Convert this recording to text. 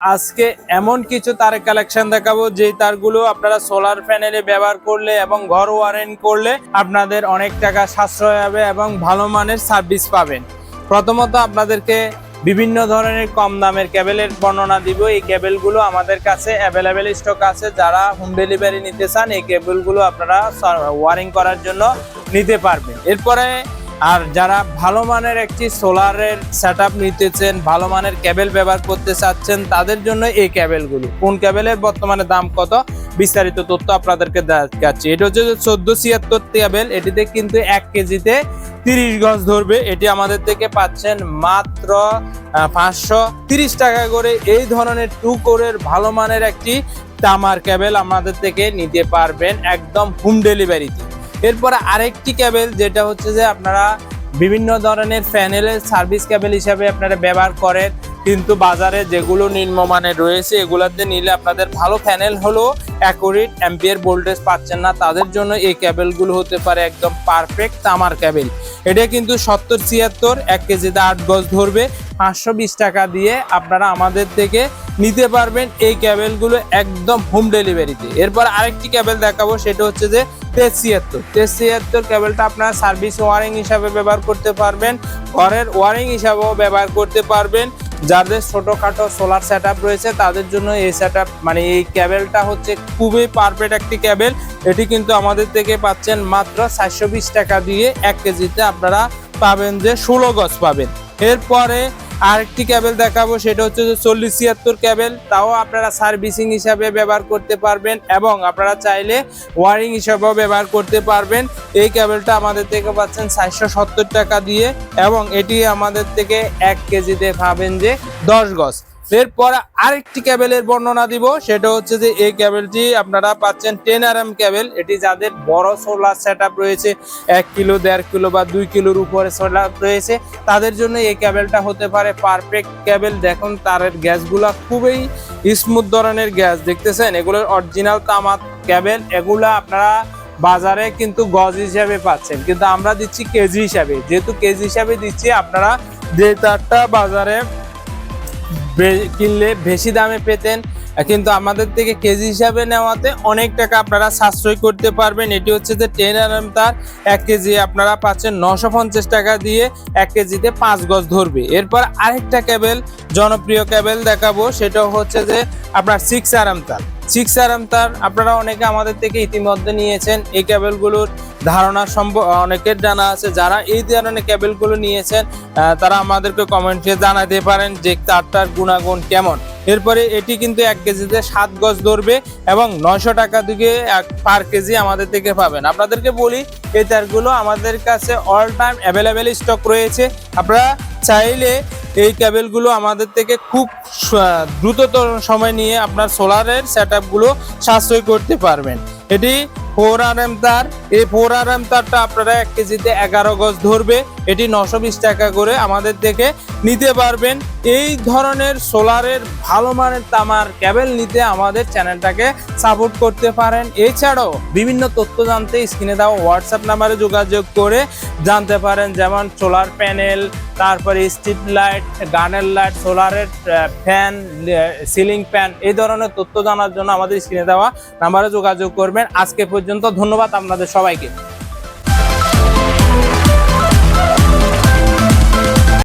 আজকে এমন কিছু তার কালেকশন দেখাবো যে তারগুলো আপনারা সোলার প্যানেলে ব্যবহার করলে এবং ঘর ওয়ারেন্ট করলে আপনাদের অনেক টাকা সাশ্রয় হবে এবং ভালো মানের সার্ভিস পাবেন। প্রথমত আপনাদেরকে বিভিন্ন ধরনের কম দামের কেবেলের বর্ণনা দিব। এই কেবেলগুলো আমাদের কাছে অ্যাভেলেবেল স্টক আছে। যারা হোম ডেলিভারি নিতে চান, এই কেবেলগুলো আপনারা ওয়ারিং করার জন্য নিতে পারবেন। এরপরে আর যারা ভালো মানের একটি সোলারের সেট নিতেছেন, ভালো মানের ক্যাবেল ব্যবহার করতে চাচ্ছেন, তাদের জন্য এই ক্যাবেলগুলো কোন ক্যাবেলের বর্তমানে দাম কত? বিস্তারিত তথ্য আপনাদেরকে দেখাচ্ছি। এটা হচ্ছে চোদ্দ ছিয়াত্তর ক্যাবেল এটিতে কিন্তু এক কেজিতে তিরিশ গজ ধরবে। এটি আমাদের থেকে পাচ্ছেন মাত্র পাঁচশো তিরিশ টাকা করে। এই ধরনের টু কোরের ভালো মানের একটি তামার ক্যাবেল আমাদের থেকে নিতে পারবেন একদম হোম ডেলিভারিতে এরপরে আরেকটি ক্যাবেল, যেটা হচ্ছে যে আপনারা বিভিন্ন ধরনের প্যানেলের সার্ভিস ক্যাবেল হিসাবে আপনারা ব্যবহার করেন। কিন্তু বাজারে যেগুলো নিম্নমানের রয়েছে, এগুলোতে নিলে আপনাদের ভালো প্যানেল হলো অ্যাকুরেট অ্যাম্পিয়ার ভোল্টেজ পাচ্ছেন না। তাদের জন্য এই ক্যাবেলগুলো হতে পারে একদম পারফেক্ট তামার ক্যাবেল এটা কিন্তু সত্তর ছিয়াত্তর, এক কেজিতে আট গজ ধরবে। পাঁচশো বিশ টাকা দিয়ে আপনারা আমাদের থেকে নিতে পারবেন এই ক্যাবেলগুলো একদম হোম ডেলিভারিতে এরপর আরেকটি ক্যাবেল দেখাবো, সেটা হচ্ছে যে তেইশ ছিয়াত্তর। তেইশ ছিয়াত্তর ক্যাবেলটা আপনারা সার্ভিস ওয়ারিং হিসাবে ব্যবহার করতে পারবেন, ঘরের ওয়ারিং হিসাবেও ব্যবহার করতে পারবেন। যাদের ছোটোখাটো সোলার সেট রয়েছে, তাদের জন্য এই সেট মানে এই ক্যাবেলটা হচ্ছে খুবই পারফেক্ট একটি ক্যাবেল এটি কিন্তু আমাদের থেকে পাচ্ছেন মাত্র চারশো বিশ টাকা দিয়ে এক কেজিতে আপনারা পাবেন যে ষোলো গজ পাবেন। এরপরে আরেকটি ক্যাবেল দেখাবো, সেটা হচ্ছে যে চল্লিশ ছিয়াত্তর ক্যাবেল। তাও আপনারা সার্ভিসিং হিসাবে ব্যবহার করতে পারবেন এবং আপনারা চাইলে ওয়ারিং হিসাবেও ব্যবহার করতে পারবেন। এই ক্যাবেলটা আমাদের থেকে পাচ্ছেন চারশো সত্তর টাকা দিয়ে এবং এটি আমাদের থেকে এক কেজিতে পাবেন যে দশ গজ। এরপর আরেকটি কেবেলের বর্ণনা দিব, সেটা হচ্ছে যে এই ক্যাবেলটি আপনারা পাচ্ছেন টেন আর এম ক্যাবেল। এটি যাদের বড় সোলার সেট রয়েছে, এক কিলো, দেড় কিলো বা দুই কিলোর উপরে সোলার রয়েছে, তাদের জন্য এই ক্যাবেলটা হতে পারে পারফেক্ট কেবেল দেখুন, তারের গ্যাসগুলা খুবই স্মুথ ধরনের গ্যাস, দেখতেছেন? এগুলোর অরিজিনাল তামার ক্যাবেল, এগুলা আপনারা বাজারে কিন্তু গজ হিসাবে পাচ্ছেন। কিন্তু আমরা দিচ্ছি কেজি হিসাবে। যেহেতু কেজি হিসাবে দিচ্ছি, আপনারা যে তারটা বাজারে কিনলে বেশি দামে পেতেন। কিন্তু আমাদের থেকে কেজি হিসাবে নেওয়াতে অনেক টাকা আপনারা সাশ্রয় করতে পারবেন। এটি হচ্ছে যে টেন আর এম তার এক কেজি আপনারা পাচ্ছেন নশো পঞ্চাশ টাকা দিয়ে এক কেজিতে পাঁচ গজ ধরবে। এরপর আরেকটা ক্যাবেল, জনপ্রিয় ক্যাবেল দেখাবো। সেটা হচ্ছে যে আপনার সিক্স আর এম তার। সিক্স আর এম তার, আপনারা অনেকে আমাদের থেকে ইতিমধ্যে নিয়েছেন এই ক্যাবেলগুলোর ধারণা সম্ভব অনেকের জানা আছে। যারা এই ধরনের ক্যাবেলগুলো নিয়েছেন তারা আমাদেরকে কমেন্টে জানাতে পারেন যে তারটার গুণাগুণ কেমন। এরপরে এটি কিন্তু এক কেজিতে সাত গজ ধরবে এবং নয়শো টাকা দিকে পার কেজি আমাদের থেকে পাবেন। আপনাদেরকে বলি, এই তারগুলো আমাদের কাছে অল টাইম অ্যাভেলেবেল স্টক রয়েছে। আপনারা চাইলে এই কেবেলগুলো আমাদের থেকে খুব দ্রুততর সময় নিয়ে আপনার সোলারের সেট আপগুলো সাশ্রয় করতে পারবেন। এটি ফোর আর এম তার। এই ফোর আর এম তারটা আপনারা এক কেজিতে এগারো গজ ধরবে। এটি নশো টাকা করে আমাদের থেকে নিতে পারবেন। এই ধরনের সোলারের ভালো মানের তামার কেবল নিতে আমাদের চ্যানেলটাকে সাপোর্ট করতে পারেন। এছাড়াও বিভিন্ন তথ্য জানতে স্ক্রিনে দেওয়া হোয়াটসঅ্যাপ নাম্বারে যোগাযোগ করে জানতে পারেন, যেমন সোলার প্যানেল, তারপরে স্ট্রিট লাইট, গানের লাইট, সোলারের ফ্যান সিলিং ফ্যান এই ধরনের তথ্য জানার জন্য আমাদের স্ক্রিনে দেওয়া নাম্বারে যোগাযোগ করবেন। আজকে পর্যন্ত ধন্যবাদ আপনাদের সবাইকে।